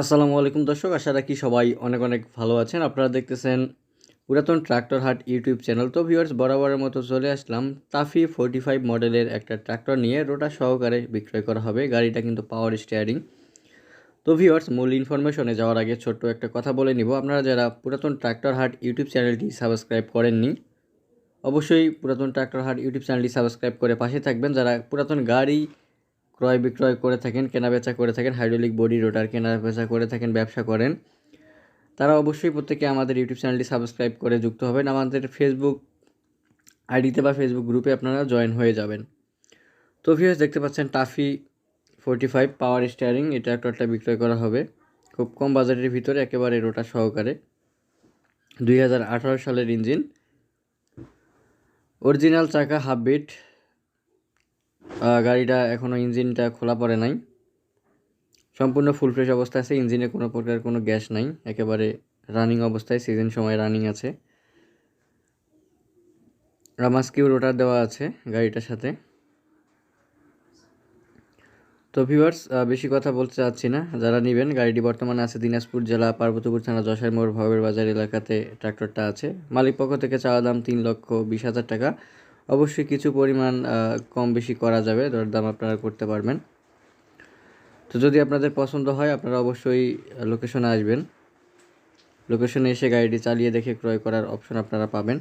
আসসালামু আলাইকুম দর্শক, আশা রাখি সবাই অনেক অনেক ভালো আছেন। আপনারা দেখতেছেন পুরাতন ট্রাক্টর হাট ইউটিউব চ্যানেল। তো ভিউয়ার্স, বরাবরের মতো চলে আসলাম তাফি ফোর্টি ফাইভ মডেলের একটা ট্রাক্টর নিয়ে। রোটা সহকারে বিক্রয় করা হবে। গাড়িটা কিন্তু পাওয়ার স্টিয়ারিং তো ভিউয়ার্স, মূল ইনফরমেশনে যাওয়ার আগে ছোট্ট একটা কথা বলে নিব। আপনারা যারা পুরাতন ট্রাক্টর হাট ইউটিউব চ্যানেলটি সাবস্ক্রাইব করেননি, অবশ্যই পুরাতন ট্রাক্টর হাট ইউটিউব চ্যানেলটি সাবস্ক্রাইব করে পাশে থাকবেন। যারা পুরাতন গাড়ি ক্রয় বিক্রয় করে থাকেন, কেনাবেচা করে থাকেন হাইড্রোলিক বডি রোটার কেনাবেচা করে থাকেন, ব্যবসা করেন। তারা অবশ্যই প্রত্যেকে আমাদের ইউটিউব চ্যানেলটি সাবস্ক্রাইব করে যুক্ত হবেন। আমাদের ফেসবুক আইডিতে বা ফেসবুক গ্রুপে আপনারা জয়েন হয়ে যাবেন। তো ভিউয়ার্স দেখতে পাচ্ছেন TAFE forty five power steering এটা একটা বিক্রয় করা হবে। খুব কম বাজারের ভিতরে, একেবারে রোটা সহকারে। দুই হাজার আঠারো সালের ইঞ্জিন অরিজিনাল চাকা হাফ বিট গাড়িটা এখনও ইঞ্জিনটা খোলা পড়ে নাই। সম্পূর্ণ ফুল ফ্রেশ অবস্থায় আছে, ইঞ্জিনে কোনো প্রকার কোনো গ্যাস নাই, একেবারে রানিং অবস্থায় সিজন সময় রানিং আছে। রামাস্কিউ রোটার দেওয়া আছে গাড়িটার সাথে। তো ভিউয়ার্স বেশি কথা বলতে চাচ্ছি না, যারা নেবেন, গাড়িটি বর্তমানে আছে দিনাজপুর জেলা, পার্বতীপুর থানা যশাই মোড় ভবের বাজার এলাকাতে ট্রাক্টরটা আছে। মালিক পক্ষ থেকে চাওয়া দাম তিন লক্ষ বিশ হাজার টাকা। অবশ্যই কিছু পরিমাণ কম বেশি করা যাবে দরদাম আপনারা করতে পারবেন। তো যদি আপনাদের পছন্দ হয়, আপনারা অবশ্যই লোকেশনে আসবেন। লোকেশনে এসে গাড়িটি চালিয়ে দেখে ক্রয় করার অপশন আপনারা পাবেন।